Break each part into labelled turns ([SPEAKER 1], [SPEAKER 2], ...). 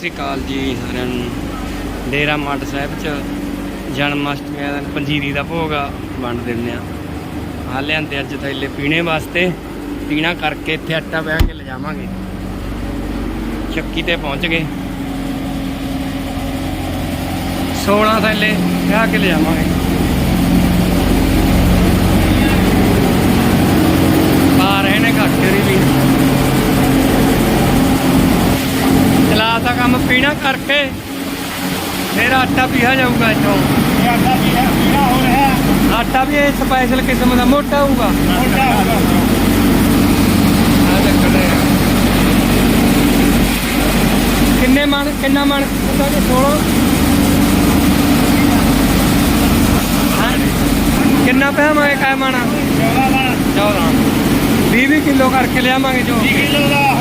[SPEAKER 1] ਸ੍ਰੀ ਅਕਾਲ ਜੀ ਸਾਰਿਆਂ ਨੂੰ। ਡੇਰਾ ਮੱਠ ਸਾਹਿਬ ਚ ਜਨਮ ਅਸ਼ਟਮੀ ਦਾ ਪੰਜੀਰੀ ਦਾ ਭੋਗ ਵੰਡ ਦਿੰਦੇ ਆ। ਆ ਲਿਆਂਦੇ ਅੱਜ ਥੈਲੇ ਪੀਣੇ ਵਾਸਤੇ। ਪੀਣਾ ਕਰਕੇ ਇੱਥੇ ਆਟਾ ਬਹਿ ਕੇ ਲਿਜਾਵਾਂਗੇ। ਚੱਕੀ ਤੇ ਪਹੁੰਚ ਗਏ। 16 ਥੈਲੇ ਵਿਆਹ ਕੇ ਲਿਜਾਵਾਂਗੇ ਪਾ ਰਹੇ ਨੇ ਘੱਟ ਵੀ ਚਲਾ ਤਾਂ ਕੰਮ ਪੀਣਾ ਕਰਕੇ ਫਿਰ ਆਟਾ ਪੀਆ ਜਾਊਗਾ ਇੱਥੋਂ।
[SPEAKER 2] ਇਹ ਆਟਾ ਪੀਣਾ ਪੀਣਾ ਹੋ ਰਿਹਾ।
[SPEAKER 1] ਆਟਾ ਵੀ ਇਹ ਸਪੈਸ਼ਲ ਕਿਸਮ ਦਾ ਮੋਟਾ ਹੋਊਗਾ।
[SPEAKER 2] ਮੋਟਾ
[SPEAKER 1] ਆ ਕਿੰਨੇ ਮਣ ਕਿੰਨਾ ਮਣ ਪਤਾ ਕਿ 16 ਹਾਂ? ਕਿੰਨਾ ਪਾਵਾਂਗੇ ਕਾਇ ਮਣ?
[SPEAKER 2] 14 ਬਣ
[SPEAKER 1] 14 20 20 ਕਿਲੋ ਕਰਕੇ ਲਿਆਵਾਂਗੇ ਜੋ।
[SPEAKER 2] 20 ਕਿਲੋ ਦਾ।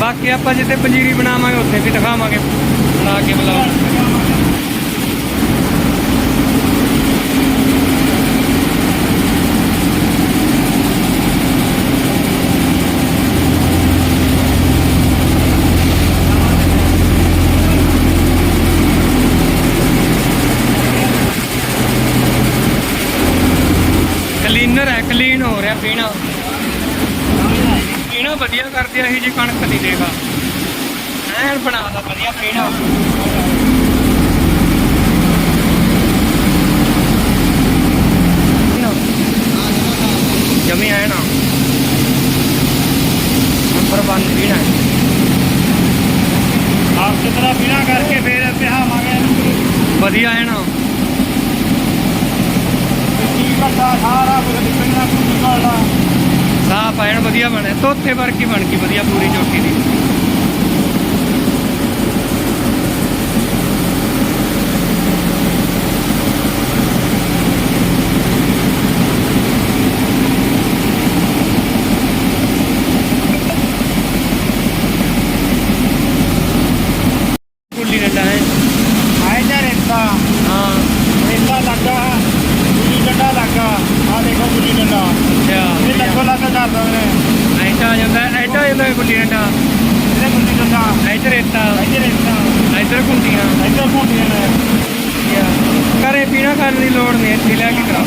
[SPEAKER 1] ਬਾਕੀ ਆਪਾਂ ਜਿੱਥੇ ਪੰਜੀਰੀ ਬਣਾਵਾਂਗੇ ਉੱਥੇ ਵੀ ਦਿਖਾਵਾਂਗੇ। ਬਣਾ ਕੇ ਬੁਲਾਓ। ਕਲੀਨਰ ਹੈ ਕਲੀਨ ਹੋ ਰਿਹਾ ਪੀਣਾ ਪੀਣਾ। ਵਧੀਆ ਕਰਦੇ ਆ ਇਹ ਜੀ ਕਣਕ ਦੀ ਦੇਗਾ ਐਨ ਬਣਾਦਾ ਵਧੀਆ ਪੀਣਾ। ਜਮੀ ਆਏ ਨਾ। ਨੰਬਰ 1 ਪੀਣਾ। ਹੈ।
[SPEAKER 2] ਆਪ ਕਿਤਨਾ ਪੀਣਾ ਕਰਕੇ ਫੇਰ ਪਿਹਾਵਾਂਗੇ
[SPEAKER 1] ਵਧੀਆ ਹੈ ਨਾ।
[SPEAKER 2] ਕੀ ਕਰਦਾ ਸਾਰਾ ਕੁਝ ਨਿਕਲਣਾ ਕੁਝ ਨਿਕਲਣਾ
[SPEAKER 1] ਸਾਫ਼ ਐਨ ਵਧੀਆ ਬਣੇ ਤੋਤੇ ਵਰਗੀ ਬਣ ਗਈ ਵਧੀਆ ਪੂਰੀ ਚੋਟੀ ਦੀ ਕੁੱਲੀ ਡੰਡਾ ਹੈ
[SPEAKER 2] ਆਏ ਜਾ ਰੇਤਾ
[SPEAKER 1] ਹਾਂ
[SPEAKER 2] ਰੇਤਾ ਲੱਗਾ ਗੁੱਲੀ ਡੰਡਾ ਲੱਗਾ ਆ ਦੇਖੋ ਗੁੱਲੀ ਡੰਡਾ ਇਹ
[SPEAKER 1] ਅੱਛਾ
[SPEAKER 2] ਲੱਗੋ ਲੱਗ ਕਰ ਦੋਨੇ
[SPEAKER 1] ਐਟਾ ਆ ਜਾਂਦਾ ਗੁੱਲੀ ਡੰਡਾ
[SPEAKER 2] ਇਹਦੇ ਗੁੱਲੀ ਡੰਡਾ
[SPEAKER 1] ਇੱਧਰ ਰੇਤਾ
[SPEAKER 2] ਇੱਧਰ ਰੇਤਾ
[SPEAKER 1] ਇੱਧਰ ਕੁੰਡੀਆਂ
[SPEAKER 2] ਇੱਧਰ ਘੁੰਡੀਆਂ ਨੇ।
[SPEAKER 1] ਘਰੇ ਪੀਣਾ ਕਰਨ ਦੀ ਲੋੜ ਨਹੀਂ ਇੱਥੇ ਲੈ ਕੇ ਕਰਾ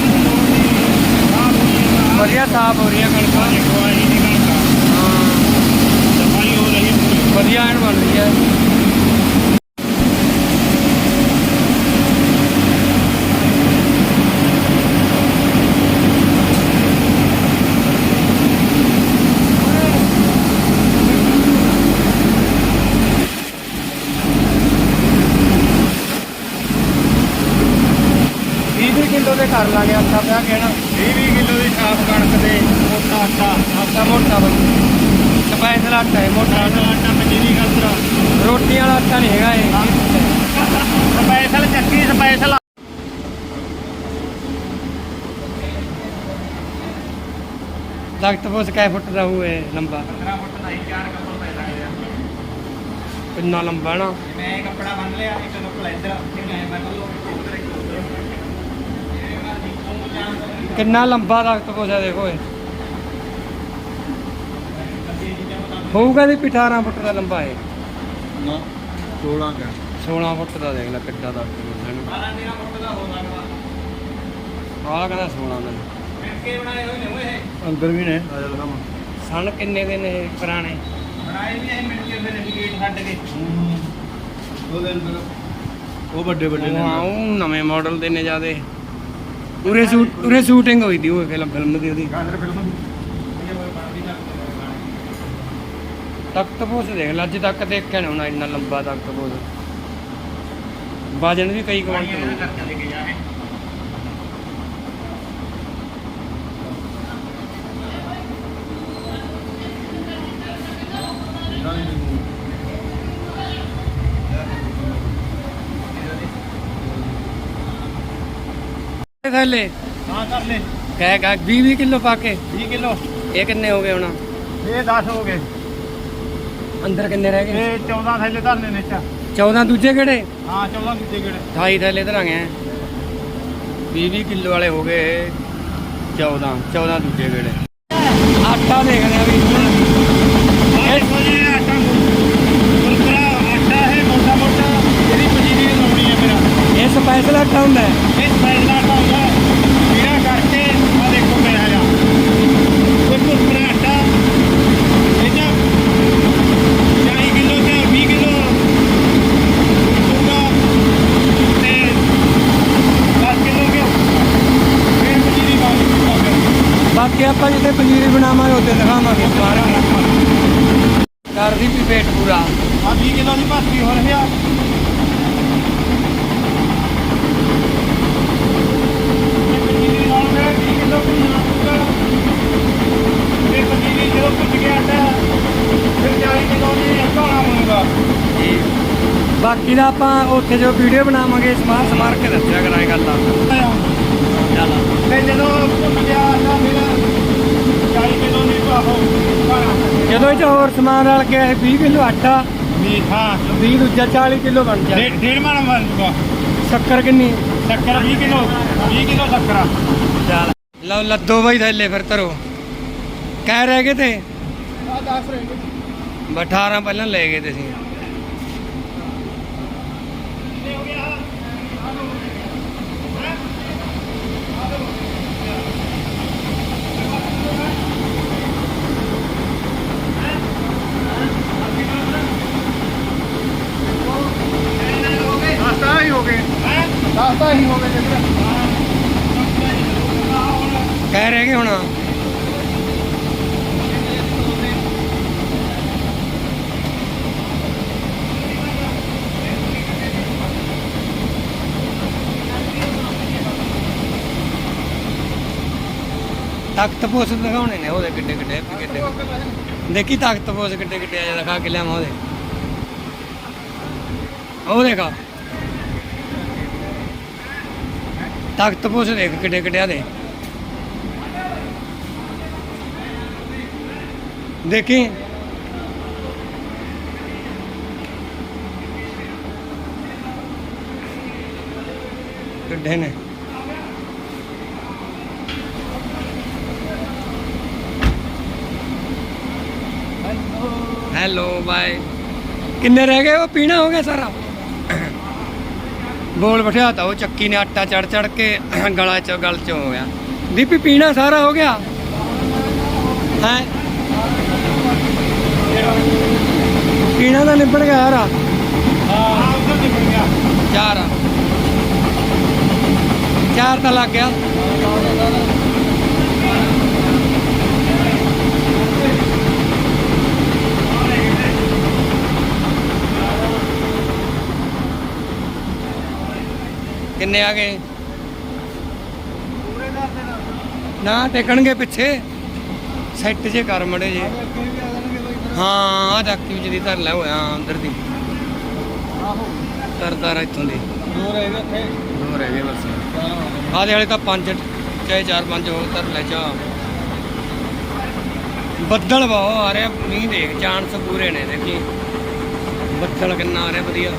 [SPEAKER 1] ਵਧੀਆ ਸਾਫ਼ ਹੋ ਰਹੀ ਹੈ ਕਣਕਾਂ।
[SPEAKER 2] ਦੇਖੋ ਆ ਜੀ ਨਿਕਲਦਾ
[SPEAKER 1] ਹਾਂ
[SPEAKER 2] ਸਫ਼ਾਈ ਹੋ ਰਹੀ ਹੈ
[SPEAKER 1] ਵਧੀਆ ਐਨ ਬਣ ਰਹੀ ਹੈ ਵੀਹ ਵੀਹ ਕਿਲੋ ਦੇ ਕਰ ਲਾਂਗੇ ਆਟਾ ਪਿਆ ਕੇ ਨਾ
[SPEAKER 2] 20 ਕਿਲੋ ਦੀ ਸਾਫ਼ ਕਣਕ ਦੇ ਮੋਟਾ ਆਟਾ
[SPEAKER 1] ਆਟਾ ਮੋਟਾ ਬਣ ਸਪੈਸ਼ਲ ਆਟਾ ਹੈ ਮੋਟਾ
[SPEAKER 2] ਆਟਾ। ਪੰਜੀਰੀ ਕਲਤਰਾ
[SPEAKER 1] ਰੋਟੀ ਵਾਲਾ ਆਟਾ ਨਹੀਂ ਹੈਗਾ ਇਹ।
[SPEAKER 2] ਸਪੈਸ਼ਲ ਚੱਕੀ ਸਪੈਸ਼ਲ
[SPEAKER 1] ਲਗਤ ਪੋਸ ਕੈ ਫੁੱਟ ਦਾ ਹੋਏ ਲੰਬਾ?
[SPEAKER 2] 15 ਫੁੱਟ ਦਾ ਹੀ ਚਾਰ ਕੱਪੜ ਪੈ ਸਕਦੇ ਆ।
[SPEAKER 1] ਕਿੰਨਾ ਲੰਬਾ ਨਾ।
[SPEAKER 2] ਮੈਂ ਇਹ ਕੱਪੜਾ ਬੰਨ ਲਿਆ ਇੱਕ ਕੱਪੜਾ ਇੱਧਰ ਇੱਕ ਐ ਬੰਨ ਲਓ ਉੱਧਰ ਇੱਕ ਉੱਧਰ।
[SPEAKER 1] ਕਿੰਨਾ ਲੰਬਾ ਪੋਸ ਹੈ ਦੇਖੋ ਇਹ। ਹੋਊਗਾ ਦੀ 18 ਫੁੱਟ ਦਾ ਲੰਬਾ ਹੈ
[SPEAKER 2] ਨਾ 16 ਕਾ।
[SPEAKER 1] 16 ਫੁੱਟ ਦਾ ਦੇਖ ਲੈ ਕਿੱਡਾ ਦਾ ਇਹਨੂੰ।
[SPEAKER 2] 12 13 ਫੁੱਟ ਦਾ ਹੋ ਸਕਦਾ।
[SPEAKER 1] ਆਹ ਕਹਿੰਦਾ 16 ਦਾ।
[SPEAKER 2] ਮਿਲ ਕੇ ਬਣਾਏ ਹੋਏ ਨੇ ਓਏ
[SPEAKER 3] ਅੰਦਰ ਵੀ ਨੇ ਆ ਜਾ ਦਿਖਾਵਾਂ
[SPEAKER 1] ਸਣ ਕਿੰਨੇ ਦੇ ਨੇ ਇਹ ਪੁਰਾਣੇ?
[SPEAKER 2] ਬਣਾਏ ਵੀ ਇਹ ਮਿਲ ਕੇ ਫਿਰ ਗੇਟ ਛੱਡ ਕੇ।
[SPEAKER 3] ਉਹਦੇ ਅੰਦਰ ਉਹ ਵੱਡੇ ਵੱਡੇ ਨੇ
[SPEAKER 1] ਹਾਂ ਉਹ ਨਵੇਂ ਮਾਡਲ ਦੇ ਨੇ ਜਿਆਦੇ। ਉਰੇ ਸ਼ੂਟ ਉਰੇ ਸ਼ੂਟਿੰਗ ਹੋਈ ਦੀ ਉਹ ਫਿਲਮ ਫਿਲਮ ਦੀ ਉਹਦੀ।
[SPEAKER 3] ਗਾਂਦਰ ਫਿਲਮ
[SPEAKER 1] ਤਖਤ ਪੋਸ ਦੇਖ ਲੈ ਅੱਜ ਤੱਕ ਦੇਖਿਆ ਨਹੀਂ ਹੋਣਾ ਇੰਨਾ ਲੰਬਾ ਤਖਤ ਪੋਸ। ਵਜਨ ਵੀ ਕਈ ਕੁਆਂਟਲ ਹੋਊਗਾ। ਥੱਲੇ
[SPEAKER 2] ਹਾਂ ਕਰ ਲੈ।
[SPEAKER 1] ਕਹਿ ਗਾ 20 20 ਕਿਲੋ ਪਾ ਕੇ।
[SPEAKER 2] 20 ਕਿਲੋ।
[SPEAKER 1] ਇਹ ਕਿੰਨੇ ਹੋ ਗਏ ਹੁਣ?
[SPEAKER 2] ਇਹ 10 ਹੋ ਗਏ।
[SPEAKER 1] ਅੰਦਰ ਕਿੰਨੇ ਰਹਿ ਗਏ?
[SPEAKER 2] ਇਹ 14 ਥੈਲੇ ਧਰਨੇ ਨੇ ਚਾ
[SPEAKER 1] 14 ਦੂਜੇ ਕਿਹੜੇ?
[SPEAKER 2] ਹਾਂ 14 ਦੂਜੇ ਕਿਹੜੇ?
[SPEAKER 1] 28 ਥੈਲੇ ਧਰਾਂਗੇ 20 20 ਕਿਲੋ ਵਾਲੇ ਹੋ ਗਏ। 14 14 ਦੂਜੇ ਕਿਹੜੇ? ਆਟਾ ਦੇਖਦੇ ਆ ਵੀ
[SPEAKER 2] ਇਹ ਸਪੈਸ਼ਲ ਆਟਾ ਹੁੰਦਾ ਹੈ। ਇਹ ਸਪੈਸ਼ਲ ਬਾਕੀ ਆਪਾਂ ਜਿੱਥੇ ਪੰਜੀਰੀ ਬਣਾਵਾਂਗੇ ਉੱਥੇ ਦਿਖਾਵਾਂਗੇ ਦੁਬਾਰਾ। ਕਰਦੀ ਵੀ ਪੇਟ ਪੂਰਾ। ਆ 20 ਕਿਲੋ ਦੀ ਭਰਤੀ ਹੋ ਰਹੀ ਆ
[SPEAKER 1] ਬਾਕੀ ਦਾ ਆਪਾਂ ਉੱਥੇ ਜੋ ਵੀਡੀਓ ਬਣਾਵਾਂਗੇ ਸਮਾਰ ਸਮਾਰ ਕੇ ਦੱਸਿਆ ਕਰਾਂਗੇ ਗੱਲਾਂ। ਚੱਲ।
[SPEAKER 2] ਜਦੋਂ ਭੁੱਲ ਗਿਆ
[SPEAKER 1] ਜਦੋਂ ਇਹ 'ਚ ਹੋਰ ਸਮਾਨ ਰਲ ਗਿਆ 20 ਕਿਲੋ ਆਟਾ
[SPEAKER 2] ਵੀ ਹਾਂ।
[SPEAKER 1] 20 ਦੂਜਾ 40 ਕਿਲੋ ਬਣ ਜਾ
[SPEAKER 2] ਡੇਢ ਡੇਢ ਮਣ ਬਣ ਜੂਗਾ।
[SPEAKER 1] ਸ਼ੱਕਰ ਕਿੰਨੀ
[SPEAKER 2] ਸ਼ੱਕਰ 20 ਕਿਲੋ 20 ਕਿਲੋ ਸ਼ੱਕਰ ਆ।
[SPEAKER 1] ਚੱਲ। ਲਓ ਲੱਦੋ ਬਾਈ ਥੱਲੇ ਫਿਰ ਧਰੋ। ਕਹਿ ਰਹਿ ਗਏ ਤੇ?
[SPEAKER 2] ਆ 10 ਰਹਿ
[SPEAKER 1] 18 ਪਹਿਲਾਂ ਲੈ ਗਏ ਤੇ ਅਸੀਂ
[SPEAKER 2] ਦਸਤਾ ਹੀ ਹੋ ਗਏ ਦਸਤਾ ਹੀ ਹੋ ਗਏ ਜਿੱਧਰ
[SPEAKER 1] ਕਹਿ ਰਹਿ ਗਏ ਹੁਣ। ਤਖਤ ਪੋਸ ਦਿਖਾਉਣੇ ਨੇ ਉਹਦੇ ਕਿੱਡੇ ਕਿੱਡੇ ਕਿੱਡੇ। ਦੇਖੀ ਤਖਤ ਪੋਸ ਕਿੱਡੇ ਕਿੱਡੇ ਆ ਦਿਖਾ ਕੇ ਲਿਆਵਾਂ ਉਹਦੇ। ਉਹ ਦੇਖਾ। ਤਖਤ ਪੋਸ ਦੇਖ ਕਿੱਡੇ ਕਿੱਡੇ ਆ ਦੇ। ਦੇਖੀ। ਕਿੱਡੇ ਨੇ। Hello bye. ਕਿੰਨੇ ਰਹਿ ਗਏ? ਉਹ ਪੀਣਾ ਹੋ ਗਿਆ ਸਾਰਾ। ਬੋਲ ਬਿਠਾਤਾ ਉਹ ਚੱਕੀ ਨੇ ਆਟਾ ਚੜ ਚੜ ਕੇ, ਗਲਾ ਚ, ਗਲ ਚ ਹੋ ਗਿਆ। ਦੀਪੀ, ਪੀਣਾ ਸਾਰਾ ਹੋ ਗਿਆ। ਹੈ? ਪੀਣਾ ਤਾਂ ਨਿਬੜ ਗਿਆ ਯਾਰ
[SPEAKER 2] ਹਾਂ ਉਧਰ ਨਿਕਲ ਗਿਆ
[SPEAKER 1] ਚਾਰ ਆ। ਚਾਰ ਤਾਂ ਲੱਗ ਗਿਆ। ਕਿੰਨੇ ਆ ਗਏ? ਨਾ ਟਿਕਣਗੇ ਪਿੱਛੇ। ਸੈੱਟ ਜੇ ਕਰ ਮੜੇ ਜੇ। ਹਾਂ ਆ ਡਾਕੀ ਵਿੱਚ ਦੀ ਧਰ ਲੈ ਹੋਇਆ ਅੰਦਰ ਦੀ। ਤਰਦਾਰ ਇੱਥੋਂ ਦੀ।
[SPEAKER 2] ਦੋ ਰਹਿ ਗਏ ਉੱਥੇ।
[SPEAKER 1] ਦੋ ਰਹਿ ਗਏ ਬਸ। ਆਦੇ ਵਾਲੇ ਤਾਂ ਪੰਜ ਚਾਹੇ ਚਾਰ ਪੰਜ ਹੋਰ ਧਰ ਲੈ ਚਾ ਬੱਦਲ ਬਹੁਤ ਆ ਰਿਹਾ ਮੀਂਹ ਦੇਖ ਚਾਂਸ ਪੂਰੇ ਨੇ ਦੇਖੀ। ਬੱਦਲ ਕਿੰਨਾ ਆ ਰਿਹਾ ਵਧੀਆ।